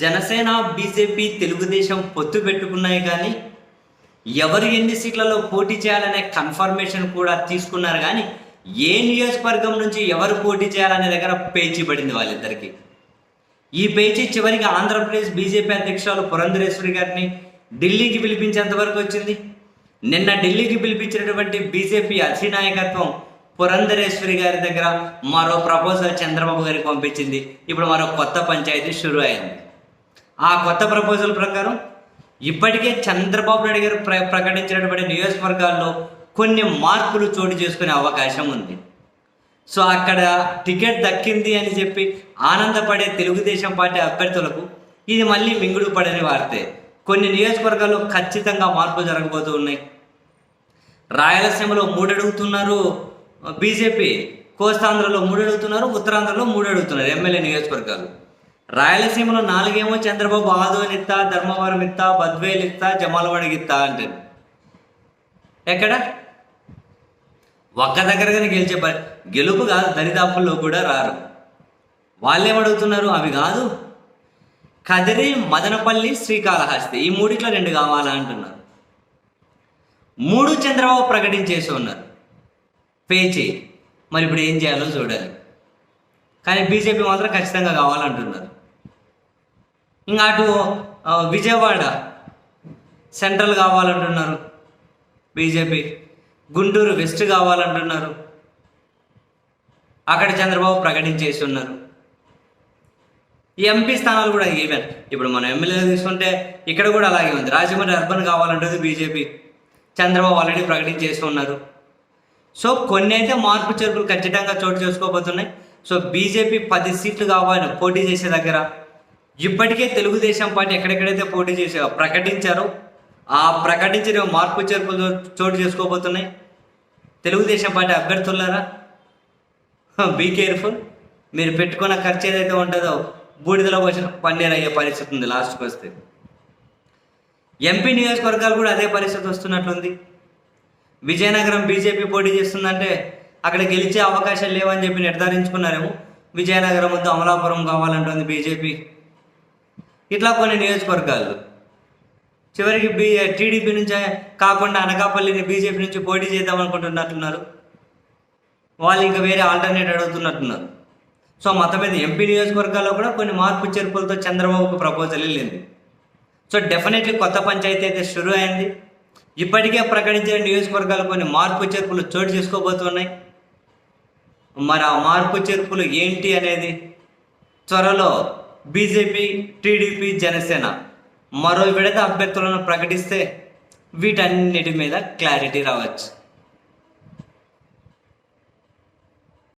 Janasena BJP Telugu Desam పొత్తు పెట్టుకున్నాయి కానీ ఎవరు ఎన్ని సీట్లలో పోటీ చేయాలనే కన్ఫర్మేషన్ కూడా తీసుకున్నారు కానీ ఏ నియోజకవర్గం నుంచి ఎవరు పోటీ చేయాలనే దగ్గర పేచీ పడింది వాళ్ళిద్దరికి. ఈ పేచీ చివరికి ఆంధ్రప్రదేశ్ బీజేపీ అధ్యక్షురాలు పురంధరేశ్వరి గారిని ఢిల్లీకి పిలిపించేంత వరకు వచ్చింది. నిన్న ఢిల్లీకి పిలిపించినటువంటి బీజేపీ అధినాయకత్వం పురంధరేశ్వరి గారి దగ్గర మరో ప్రపోజల్ చంద్రబాబు గారికి పంపించింది. ఇప్పుడు మరో కొత్త పంచాయతీ షురు అయింది. ఆ కొత్త ప్రపోజల్ ప్రకారం ఇప్పటికే చంద్రబాబు నాయుడు గారు ప్ర ప్రకటించినటువంటి నియోజకవర్గాల్లో కొన్ని మార్పులు చోటు చేసుకునే అవకాశం ఉంది. సో అక్కడ టికెట్ దక్కింది అని చెప్పి ఆనందపడే తెలుగుదేశం పార్టీ అభ్యర్థులకు ఇది మళ్ళీ మింగుడు పడని వార్తే. కొన్ని నియోజకవర్గాల్లో ఖచ్చితంగా మార్పులు జరగబోతూ ఉన్నాయి. రాయలసీమలో మూడు అడుగుతున్నారు బీజేపీ కోస్తాంధ్రలో మూడు అడుగుతున్నారు ఉత్తరాంధ్రలో మూడు అడుగుతున్నారు ఎమ్మెల్యే నియోజకవర్గాలు. రాయలసీమలో నాలుగేమో చంద్రబాబు ఆదోని ఇత్తా ధర్మవరం ఇత్తా బద్వేలు ఇత్తా జమాలవాడికి ఇత్తా అంటే ఎక్కడ? ఒక్క దగ్గరగానే గెలిచే పరి గెలుపు కాదు దరిదాపుల్లో కూడా రారు. వాళ్ళేమడుగుతున్నారు అవి కాదు. కదిరి మదనపల్లి శ్రీకాళహస్తి ఈ మూడిట్లో రెండు కావాలా అంటున్నారు. మూడు చంద్రబాబు ప్రకటించేసి ఉన్నారు. పేచీ మరి ఇప్పుడు ఏం చేయాలో చూడాలి. కానీ బీజేపీ మాత్రం ఖచ్చితంగా కావాలంటున్నారు. ఇంకా అటు విజయవాడ సెంట్రల్ కావాలంటున్నారు బీజేపీ. గుంటూరు వెస్ట్ కావాలంటున్నారు. అక్కడ చంద్రబాబు ప్రకటించేసి ఉన్నారు ఈ ఎంపీ స్థానాలు కూడా ఈవెన్. ఇప్పుడు మనం ఎమ్మెల్యే తీసుకుంటే ఇక్కడ కూడా అలాగే ఉంది. రాజమండ్రి అర్బన్ కావాలంటుంది బీజేపీ. చంద్రబాబు ఆల్రెడీ ప్రకటించేసి ఉన్నారు సో కొన్ని అయితే మార్పు చేర్పులు ఖచ్చితంగా చోటు చేసుకోబోతున్నాయి. సో బీజేపీ పది సీట్లు కావాలి పోటీ చేసే దగ్గర ఇప్పటికే తెలుగుదేశం పార్టీ ఎక్కడెక్కడైతే పోటీ చేసే ప్రకటించారో ఆ ప్రకటించిన మార్పు చేర్పులు చోటు చేసుకోబోతున్నాయి. తెలుగుదేశం పార్టీ అభ్యర్థులారా బీ కేర్ఫుల్ మీరు పెట్టుకున్న ఖర్చు ఏదైతే ఉంటుందో బూడిదలో వచ్చిన పన్నీర్ అయ్యే పరిస్థితి ఉంది లాస్ట్కి వస్తే. ఎంపీ నియోజకవర్గాలు కూడా అదే పరిస్థితి వస్తున్నట్లుంది. విజయనగరం బీజేపీ పోటీ చేస్తుందంటే అక్కడ గెలిచే అవకాశాలు లేవని చెప్పి నిర్ధారించుకున్నారేమో. విజయనగరం వద్ద అమలాపురం కావాలంటుంది బీజేపీ. ఇట్లా కొన్ని నియోజకవర్గాలు. చివరికి బీ టీడీపీ నుంచే కాకుండా అనకాపల్లిని బీజేపీ నుంచి పోటీ చేద్దాం అనుకుంటున్నట్టున్నారు. వాళ్ళు ఇంకా వేరే ఆల్టర్నేట్ అడుగుతున్నట్టున్నారు. సో మొత్తం మీద ఎంపీ నియోజకవర్గాల్లో కూడా కొన్ని మార్పు చేర్పులతో చంద్రబాబుకు ప్రపోజల్ వెళ్ళింది. సో డెఫినెట్లీ కొత్త పంచాయతీ అయితే షురు అయింది. ఇప్పటికే ప్రకటించిన నియోజకవర్గాలు కొన్ని మార్పు చేర్పులు చోటు చేసుకోబోతున్నాయి. మరి ఆ మార్పు చేర్పులు ఏంటి అనేది త్వరలో బీజేపీ టీడీపీ జనసేన మరో విడత అభ్యర్థులను ప్రకటిస్తే వీటన్నిటి మీద క్లారిటీ రావచ్చు.